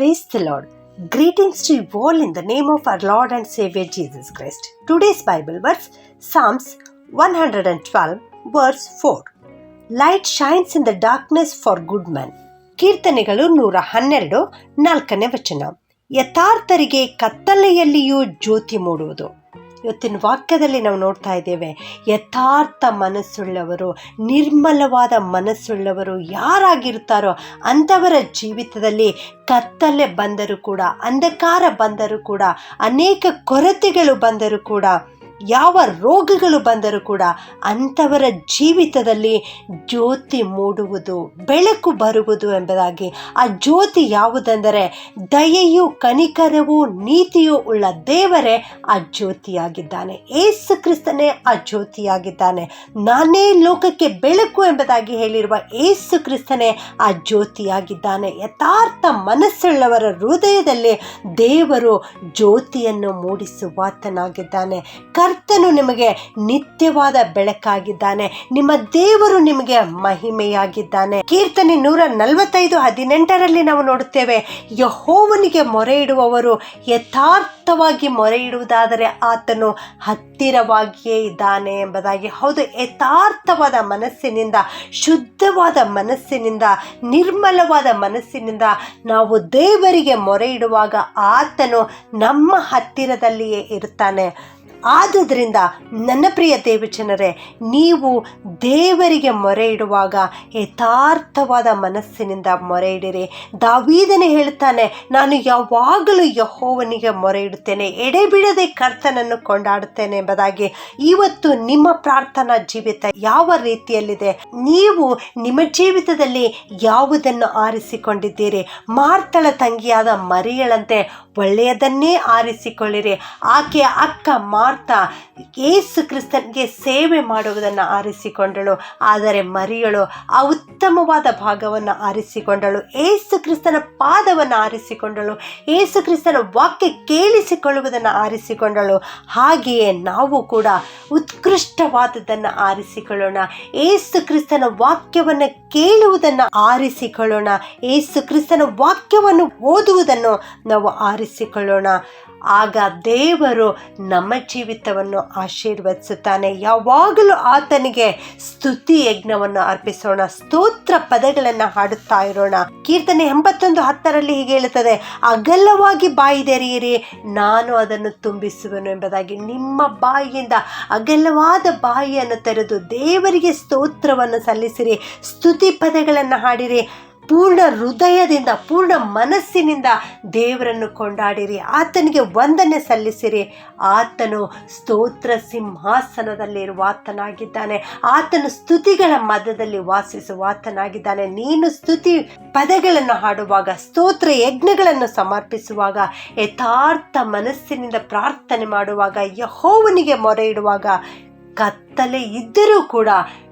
Praise the Lord. Greetings to you all in the name of our Lord and Savior Jesus Christ. Today's Bible verse Psalms 112, verse 4. Light shines in the darkness for good man ಕೀರ್ತನೆಗಳು ನೂರ ಹನ್ನೆರಡು ನಾಲ್ಕನೇ ವಚನ ಯಥಾರ್ಥರಿಗೆ ಕತ್ತಲೆಯಲ್ಲಿಯೂ ಜ್ಯೋತಿ ಮೂಡುವುದು ಇವತ್ತಿನ ವಾಕ್ಯದಲ್ಲಿ ನಾವು ನೋಡ್ತಾ ಇದ್ದೇವೆ, ಯಥಾರ್ಥ ಮನಸ್ಸುಳ್ಳವರು, ನಿರ್ಮಲವಾದ ಮನಸ್ಸುಳ್ಳವರು ಯಾರಾಗಿರ್ತಾರೋ ಅಂಥವರ ಜೀವಿತದಲ್ಲಿ ಕತ್ತಲೆ ಬಂದರೂ ಕೂಡ, ಅಂಧಕಾರ ಬಂದರೂ ಕೂಡ, ಅನೇಕ ಕೊರತೆಗಳು ಬಂದರೂ ಕೂಡ ಯಾವ ರೋಗಗಳು ಬಂದರೂ ಕೂಡ ಅಂಥವರ ಜೀವಿತದಲ್ಲಿ ಜ್ಯೋತಿ ಮೂಡುವುದು, ಬೆಳಕು ಬರುವುದು ಎಂಬುದಾಗಿ. ಆ ಜ್ಯೋತಿ ಯಾವುದೆಂದರೆ ದಯೆಯು, ಕನಿಕರವೂ, ನೀತಿಯೂ ಉಳ್ಳ ದೇವರೇ ಆ ಜ್ಯೋತಿಯಾಗಿದ್ದಾನೆ. ಏಸು ಕ್ರಿಸ್ತನೇ ಆ ಜ್ಯೋತಿಯಾಗಿದ್ದಾನೆ. ನಾನೇ ಲೋಕಕ್ಕೆ ಬೆಳಕು ಎಂಬುದಾಗಿ ಹೇಳಿರುವ ಏಸು ಕ್ರಿಸ್ತನೇ ಆ ಜ್ಯೋತಿಯಾಗಿದ್ದಾನೆ. ಯಥಾರ್ಥ ಮನಸ್ಸುಳ್ಳವರ ಹೃದಯದಲ್ಲಿ ದೇವರು ಜ್ಯೋತಿಯನ್ನು ಮೂಡಿಸುವಾತನಾಗಿದ್ದಾನೆ. ಕರ್ತನು ನಿಮಗೆ ನಿತ್ಯವಾದ ಬೆಳಕಾಗಿದ್ದಾನೆ. ನಿಮ್ಮ ದೇವರು ನಿಮಗೆ ಮಹಿಮೆಯಾಗಿದ್ದಾನೆ. ಕೀರ್ತನೆ ನೂರ ನಲವತ್ತೈದು ಹದಿನೆಂಟರಲ್ಲಿ ನಾವು ನೋಡುತ್ತೇವೆ, ಯಹೋವನಿಗೆ ಮೊರೆ ಇಡುವವರು ಯಥಾರ್ಥವಾಗಿ ಮೊರೆ ಇಡುವುದಾದರೆ ಆತನು ಹತ್ತಿರವಾಗಿಯೇ ಇದ್ದಾನೆ ಎಂಬುದಾಗಿ. ಹೌದು, ಯಥಾರ್ಥವಾದ ಮನಸ್ಸಿನಿಂದ, ಶುದ್ಧವಾದ ಮನಸ್ಸಿನಿಂದ, ನಿರ್ಮಲವಾದ ಮನಸ್ಸಿನಿಂದ ನಾವು ದೇವರಿಗೆ ಮೊರೆ ಇಡುವಾಗ ಆತನು ನಮ್ಮ ಹತ್ತಿರದಲ್ಲಿಯೇ ಇರ್ತಾನೆ ಆದುದರಿಂದ ನನ್ನ ಪ್ರಿಯ ದೇವಜನರೇ, ನೀವು ದೇವರಿಗೆ ಮೊರೆ ಇಡುವಾಗ ಯಥಾರ್ಥವಾದ ಮನಸ್ಸಿನಿಂದ ಮೊರೆ ಇಡಿರಿ ದಾವೀದನೆ ಹೇಳ್ತಾನೆ, ನಾನು ಯಾವಾಗಲೂ ಯಹೋವನಿಗೆ ಮೊರೆ ಇಡುತ್ತೇನೆ ಎಡೆಬಿಡದೆ ಕರ್ತನನ್ನು ಕೊಂಡಾಡುತ್ತೇನೆ ಎಂಬುದಾಗಿ. ಇವತ್ತು ನಿಮ್ಮ ಪ್ರಾರ್ಥನಾ ಜೀವಿತ ಯಾವ ರೀತಿಯಲ್ಲಿದೆ? ನೀವು ನಿಮ್ಮ ಜೀವಿತದಲ್ಲಿ ಯಾವುದನ್ನು ಆರಿಸಿಕೊಂಡಿದ್ದೀರಿ? ಮಾರ್ತಳ ತಂಗಿಯಾದ ಮರಿಯಳಂತೆ ಒಳ್ಳೆಯದನ್ನೇ ಆರಿಸಿಕೊಳ್ಳಿರಿ. ಆಕೆಯ ಅಕ್ಕ ಮಾರ್ತಾ ಏಸು ಕ್ರಿಸ್ತನಿಗೆ ಸೇವೆ ಮಾಡುವುದನ್ನು ಆರಿಸಿಕೊಂಡಳು. ಆದರೆ ಮರಿಯಳು ಆ ಉತ್ತಮವಾದ ಭಾಗವನ್ನು ಆರಿಸಿಕೊಂಡಳು. ಏಸು ಕ್ರಿಸ್ತನ ಪಾದವನ್ನು ಆರಿಸಿಕೊಂಡಳು. ಏಸು ಕ್ರಿಸ್ತನ ವಾಕ್ಯ ಕೇಳಿಸಿಕೊಳ್ಳುವುದನ್ನು ಆರಿಸಿಕೊಂಡಳು. ಹಾಗೆಯೇ ನಾವು ಕೂಡ ಉತ್ಕೃಷ್ಟವಾದದ್ದನ್ನು ಆರಿಸಿಕೊಳ್ಳೋಣ. ಏಸು ಕ್ರಿಸ್ತನ ವಾಕ್ಯವನ್ನು ಕೇಳುವುದನ್ನು ಆರಿಸಿಕೊಳ್ಳೋಣ. ಏಸು ಕ್ರಿಸ್ತನ ವಾಕ್ಯವನ್ನು ಓದುವುದನ್ನು ನಾವು ಆರಿಸಿಕೊಳ್ಳೋಣ. ಆಗ ದೇವರು ನಮ್ಮ ಜೀವಿತವನ್ನು ಆಶೀರ್ವದಿಸುತ್ತಾನೆ. ಯಾವಾಗಲೂ ಆತನಿಗೆ ಸ್ತುತಿ ಯಜ್ಞವನ್ನು ಅರ್ಪಿಸೋಣ, ಸ್ತೋತ್ರ ಪದಗಳನ್ನು ಹಾಡುತ್ತಾ ಇರೋಣ. ಕೀರ್ತನೆ ಎಂಬತ್ತೊಂದು ಹತ್ತರಲ್ಲಿ ಹೀಗೆ ಹೇಳುತ್ತದೆ, ಅಗಲವಾಗಿ ಬಾಯಿದೆರೆಯಿರಿ ನಾನು ಅದನ್ನು ತುಂಬಿಸುವನು ಎಂಬುದಾಗಿ. ನಿಮ್ಮ ಬಾಯಿಯಿಂದ ಅಗಲವಾದ ಬಾಯಿಯನ್ನು ತೆರೆದು ದೇವರಿಗೆ ಸ್ತೋತ್ರವನ್ನು ಸಲ್ಲಿಸಿರಿ, ಸ್ತುತಿ ಪದಗಳನ್ನು ಹಾಡಿರಿ. ಪೂರ್ಣ ಹೃದಯದಿಂದ, ಪೂರ್ಣ ಮನಸ್ಸಿನಿಂದ ದೇವರನ್ನು ಕೊಂಡಾಡಿರಿ. ಆತನಿಗೆ ವಂದನೆ ಸಲ್ಲಿಸಿರಿ. ಆತನು ಸ್ತೋತ್ರ ಸಿಂಹಾಸನದಲ್ಲಿರುವ ಆತನಾಗಿದ್ದಾನೆ. ಆತನು ಸ್ತುತಿಗಳ ಮಧ್ಯದಲ್ಲಿ ವಾಸಿಸುವ ಆತನಾಗಿದ್ದಾನೆ. ನೀನು ಸ್ತುತಿ ಪದಗಳನ್ನು ಹಾಡುವಾಗ, ಸ್ತೋತ್ರ ಯಜ್ಞಗಳನ್ನು ಸಮರ್ಪಿಸುವಾಗ, ಯಥಾರ್ಥ ಮನಸ್ಸಿನಿಂದ ಪ್ರಾರ್ಥನೆ ಮಾಡುವಾಗ, ಯಹೋವನಿಗೆ ಮೊರೆ ಇಡುವಾಗ ಕತ್ತಲೆ ಇದ್ದರೂ ಕೂಡ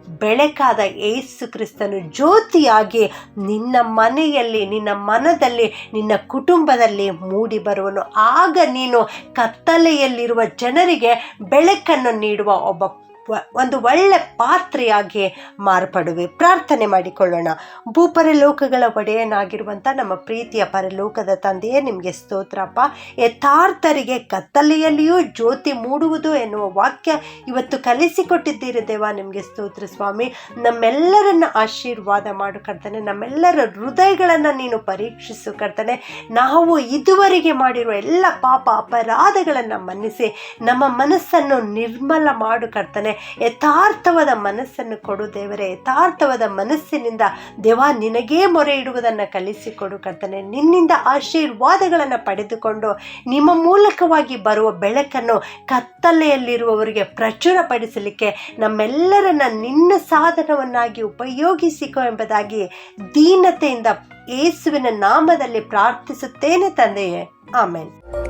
ಬೆಳಕಾದ ಏಸು ಕ್ರಿಸ್ತನು ಜ್ಯೋತಿಯಾಗಿ ನಿನ್ನ ಮನೆಯಲ್ಲಿ, ನಿನ್ನ ಮನದಲ್ಲಿ, ನಿನ್ನ ಕುಟುಂಬದಲ್ಲಿ ಮೂಡಿ ಬರುವನು. ಆಗ ನೀನು ಕತ್ತಲೆಯಲ್ಲಿರುವ ಜನರಿಗೆ ಬೆಳಕನ್ನು ನೀಡುವ ಒಬ್ಬ ಒಂದು ಒಳ್ಳೆ ಪಾತ್ರೆಯಾಗಿ ಮಾರ್ಪಡುವೆ. ಪ್ರಾರ್ಥನೆ ಮಾಡಿಕೊಳ್ಳೋಣ. ಭೂಪರಲೋಕಗಳ ಒಡೆಯನಾಗಿರುವಂಥ ನಮ್ಮ ಪ್ರೀತಿಯ ಪರಲೋಕದ ತಂದೆಯೇ ನಿಮಗೆ ಸ್ತೋತ್ರಪ್ಪ. ಯಥಾರ್ಥರಿಗೆ ಕತ್ತಲೆಯಲ್ಲಿಯೂ ಜ್ಯೋತಿ ಮೂಡುವುದು ಎನ್ನುವ ವಾಕ್ಯ ಇವತ್ತು ಕಲಿಸಿಕೊಟ್ಟಿದ್ದೀರಿ ದೇವ ನಿಮಗೆ ಸ್ತೋತ್ರ ಸ್ವಾಮಿ. ನಮ್ಮೆಲ್ಲರನ್ನ ಆಶೀರ್ವಾದ ಮಾಡು ಕರ್ತನೆ. ನಮ್ಮೆಲ್ಲರ ಹೃದಯಗಳನ್ನು ನೀನು ಪರೀಕ್ಷಿಸು ಕರ್ತನೆ. ನಾವು ಇದುವರೆಗೆ ಮಾಡಿರುವ ಎಲ್ಲ ಪಾಪ ಅಪರಾಧಗಳನ್ನು ಮನ್ನಿಸಿ ನಮ್ಮ ಮನಸ್ಸನ್ನು ನಿರ್ಮಲ ಮಾಡು ಕರ್ತನೆ. ಯಥಾರ್ಥವಾದ ಮನಸ್ಸನ್ನು ಕೊಡು ದೇವರೇ, ಯಥಾರ್ಥವಾದ ಮನಸ್ಸಿನಿಂದ ದೇವ ನಿನಗೇ ಮೊರೆ ಇಡುವುದನ್ನು ಕಲಿಸಿಕೊಡು ಕರ್ತನೆ. ನಿನ್ನಿಂದ ಆಶೀರ್ವಾದಗಳನ್ನು ಪಡೆದುಕೊಂಡು ನಿಮ್ಮ ಮೂಲಕವಾಗಿ ಬರುವ ಬೆಳಕನ್ನು ಕತ್ತಲೆಯಲ್ಲಿರುವವರಿಗೆ ಪ್ರಚುರಪಡಿಸಲಿಕ್ಕೆ ನಮ್ಮೆಲ್ಲರನ್ನ ನಿನ್ನ ಸಾಧನವನ್ನಾಗಿ ಉಪಯೋಗಿಸಿಕೊ ಎಂಬುದಾಗಿ ದೀನತೆಯಿಂದ ಯೇಸುವಿನ ನಾಮದಲ್ಲಿ ಪ್ರಾರ್ಥಿಸುತ್ತೇನೆ ತಂದೆಯೇ. ಆಮೇನ್.